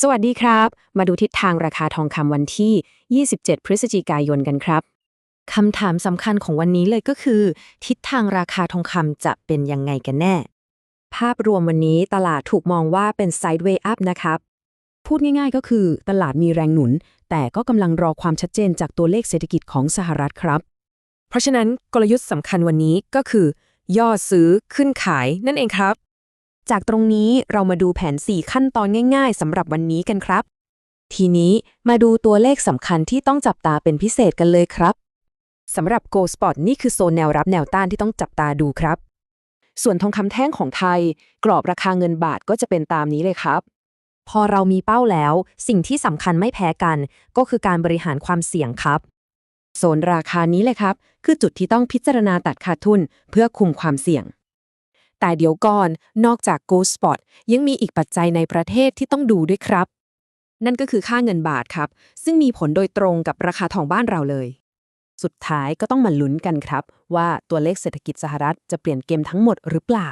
สวัสดีครับ มาดูทิศทางราคาทองคำวันที่ 27 พฤศจิกายนกันครับคำถามสำคัญของวันนี้เลยก็คือ ทิศทางราคาทองคำจะเป็นยังไงกันแน่ ภาพรวมวันนี้ตลาดถูกมองว่าเป็น sideway up นะครับ พูดง่ายๆก็คือตลาดมีแรงหนุน แต่ก็กำลังรอความชัดเจนจากตัวเลขเศรษฐกิจของสหรัฐครับ เพราะฉะนั้นกลยุทธ์สำคัญวันนี้ก็คือ ย่อซื้อขึ้นขายนั่นเองครับ จากตรงนี้เรามาดูแผน 4 ขั้นตอนง่าย ๆสำหรับวันนี้กันครับ ทีนี้มาดูตัวเลขสำคัญที่ต้องจับตาเป็นพิเศษกันเลยครับสำหรับ Gold Spot นี่คือโซนแนวรับแนวต้านที่ต้องจับตาดูครับ ส่วนทองคำแท่งของไทย กรอบราคาเงินบาทก็จะเป็นตามนี้เลยครับ พอเรามีเป้าแล้ว สิ่งที่สำคัญไม่แพ้กัน ก็คือการบริหารความเสี่ยงครับ โซนราคานี้เลยครับ คือจุดที่ต้องพิจารณาตัดขาดทุนเพื่อคุมความเสี่ยง แต่เดี๋ยวก่อน นอกจาก Gold Spot ยังมีอีกปัจจัยในประเทศที่ต้องดูด้วยครับ นั่นก็คือค่าเงินบาทครับ ซึ่งมีผลโดยตรงกับราคาทองบ้านเราเลย สุดท้ายก็ต้องมาลุ้นกันครับ ว่าตัวเลขเศรษฐกิจสหรัฐจะเปลี่ยนเกมทั้งหมดหรือเปล่า